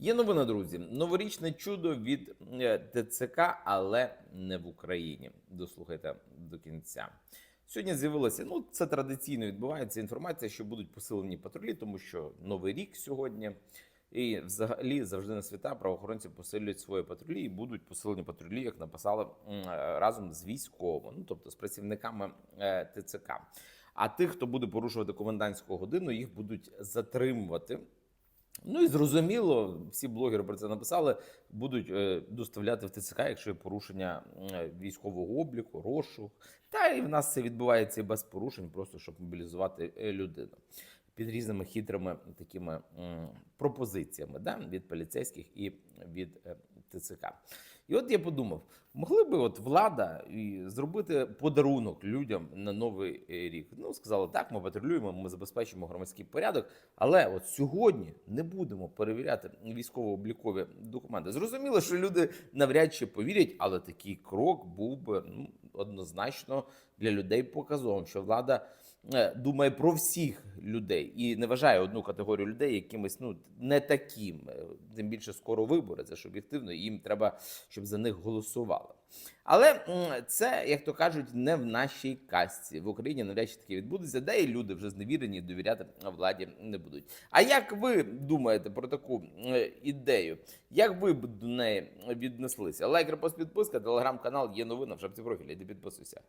Є новина, друзі. Новорічне чудо від е, ТЦК, але не в Україні. Дослухайте до кінця. Сьогодні з'явилася, ну це традиційно відбувається інформація, що будуть посилені патрулі, тому що новий рік сьогодні. І взагалі завжди на свята правоохоронці посилюють свої патрулі і будуть посилені патрулі, як написали е, разом з військовими, ну тобто з працівниками е, ТЦК. А тих, хто буде порушувати комендантську годину, їх будуть затримувати. Ну і зрозуміло, всі блогери про це написали, будуть е, доставляти в ТЦК, якщо є порушення е, військового обліку, розшук. Та і в нас це відбувається і без порушень, просто щоб мобілізувати е, людину під різними хитрими такими пропозиціями да, від поліцейських і від ТЦК. І от я подумав, могли би от влада зробити подарунок людям на новий е, рік. Ну, сказали, так, ми патрулюємо, ми забезпечимо громадський порядок, але от сьогодні не будемо перевіряти військово-облікові документи. Зрозуміло, що люди навряд чи повірять, але такий крок був би ну, однозначно для людей показовим, що влада е, думає про всіх людей і не вважає одну категорію людей якимось ну не таким. Е, Тим більше скоро вибори, це ж об'єктивно, їм треба, щоб за них голосували. Але це, як то кажуть, не в нашій касті. В Україні навряд чи таке відбудеться, де і люди вже зневірені довіряти владі не будуть. А як ви думаєте про таку е, ідею? Як ви б до неї віднеслися? Лайк, репост, підписка, телеграм-канал є новина в шапці профілі, де підписуйся.